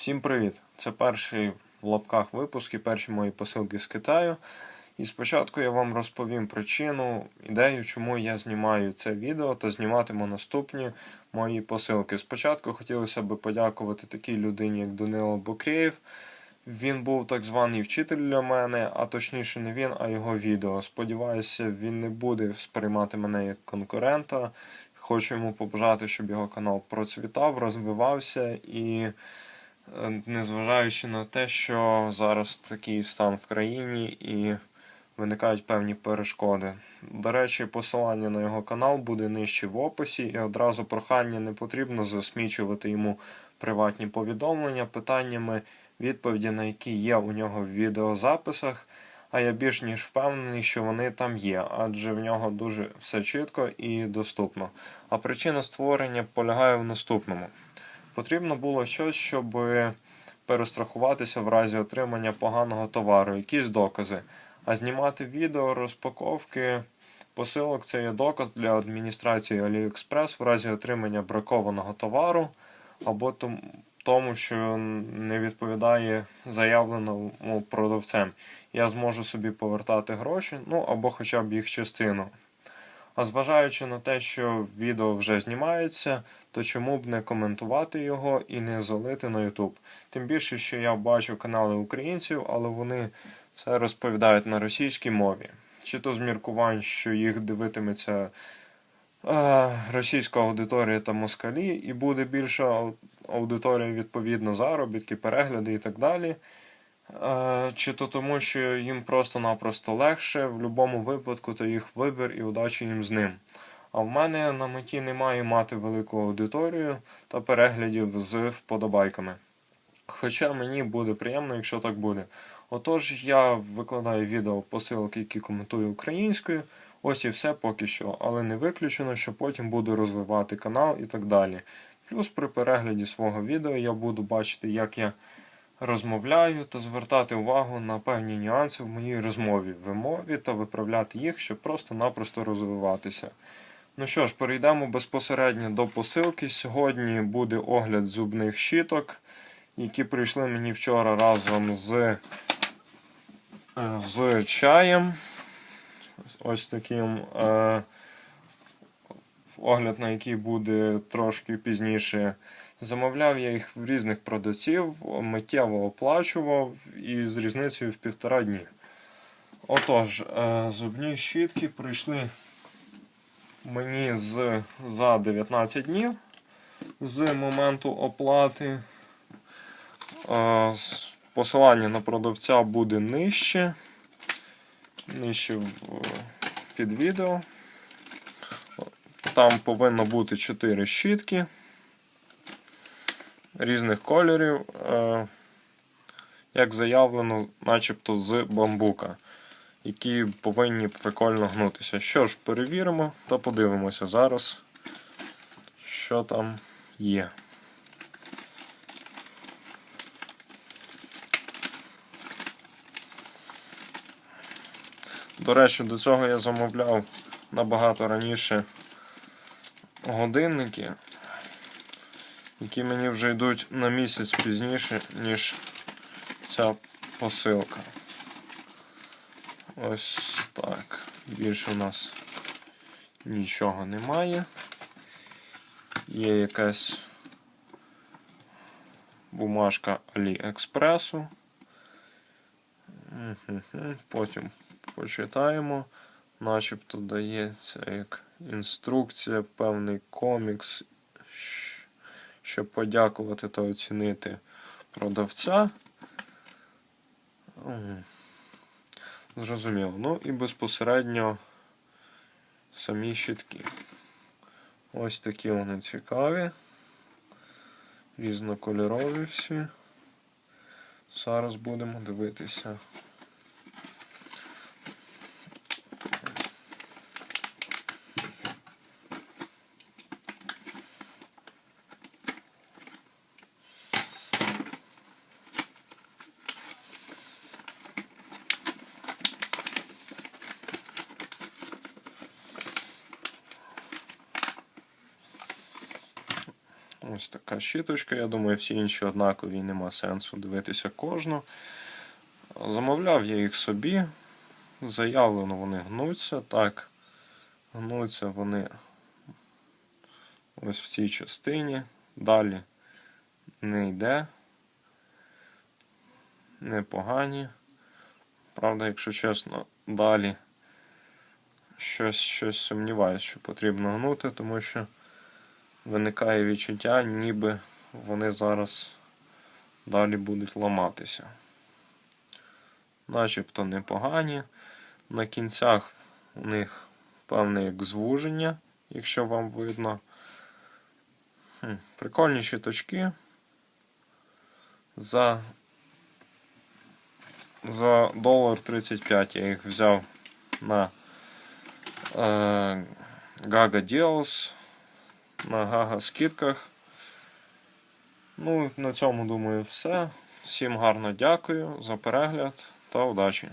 Всім привіт! Це перший в лапках випуск і перші мої посилки з Китаю. І спочатку я вам розповім причину, ідею, чому я знімаю це відео та зніматиму наступні мої посилки. Спочатку хотілося б подякувати такій людині, як Данило Бокрєєв. Він був так званий вчитель для мене, а точніше не він, а його відео. Сподіваюся, він не буде сприймати мене як конкурента. Хочу йому побажати, щоб його канал процвітав, розвивався і, незважаючи на те, що зараз такий стан в країні і виникають певні перешкоди. До речі, посилання на його канал буде нижче в описі, і одразу прохання не потрібно засмічувати йому приватні повідомлення питаннями, відповіді на які є у нього в відеозаписах. А я більш ніж впевнений, що вони там є, адже в нього дуже все чітко і доступно. А причина створення полягає в наступному: потрібно було щось, щоб перестрахуватися в разі отримання поганого товару, якісь докази. А знімати відео розпаковки посилок це є доказ для адміністрації AliExpress в разі отримання бракованого товару або тому, що не відповідає заявленому продавцем. Я зможу собі повертати гроші, ну або хоча б їх частину. А зважаючи на те, що відео вже знімається, то чому б не коментувати його і не залити на YouTube? Тим більше, що я бачу канали українців, але вони все розповідають на російській мові. Чи то з міркувань, що їх дивитиметься е, російська аудиторія та москалі, і буде більша ау- аудиторія, відповідно, заробітки, перегляди і так далі. Е, Чи то тому, що їм просто-напросто легше, в будь-якому випадку то їх вибір і удачі їм з ним. А в мене на меті немає мати велику аудиторію та переглядів з вподобайками. Хоча мені буде приємно, якщо так буде. Отож, я викладаю відео посилки, які коментую українською. Ось і все поки що, але не виключено, що потім буду розвивати канал і так далі. Плюс при перегляді свого відео я буду бачити, як я розмовляю та звертати увагу на певні нюанси в моїй розмові, вимові та виправляти їх, щоб просто-напросто розвиватися. Ну що ж, перейдемо безпосередньо до посилки. Сьогодні буде огляд зубних щіток, які прийшли мені вчора разом з, е, з чаєм. Ось таким. Огляд на який буде трошки пізніше. Замовляв я їх в різних продавців, миттєво оплачував і з різницею в півтора дні. Отож, е, зубні щітки прийшли мені з, за 19 днів з моменту оплати. Е, Посилання на продавця буде нижче. Нижче під відео. Там повинно бути 4 щітки різних кольорів, е, як заявлено, начебто з бамбука, які повинні прикольно гнутися. Що ж, перевіримо та подивимося зараз, що там є. До речі, до цього я замовляв набагато раніше годинники, які мені вже йдуть на місяць пізніше, ніж ця посилка. Ось так. Більше у нас нічого немає. Є якась бумажка Аліекспресу. Потім почитаємо. Начебто дається як інструкція, певний комікс, щоб подякувати та оцінити продавця. Зрозуміло. Ну і безпосередньо самі щитки. Ось такі вони цікаві. Різнокольорові всі. Зараз будемо дивитися. Ось така щіточка. Я думаю, всі інші однакові нема сенсу дивитися кожну. Замовляв я їх собі. Заявлено, вони гнуться. Так, гнуться вони ось в цій частині. Далі не йде. Непогані. Правда, якщо чесно, далі щось, щось сумніваюся, що потрібно гнути, тому що виникає відчуття, ніби вони зараз далі будуть ламатися. Начебто непогані. На кінцях у них певне як звуження, якщо вам видно. Хм, прикольні щиточки. За за долар 35 я їх взяв на е, Gaga Deals, на гага скидках. Ну, на цьому думаю все. Всім гарно дякую за перегляд та удачі!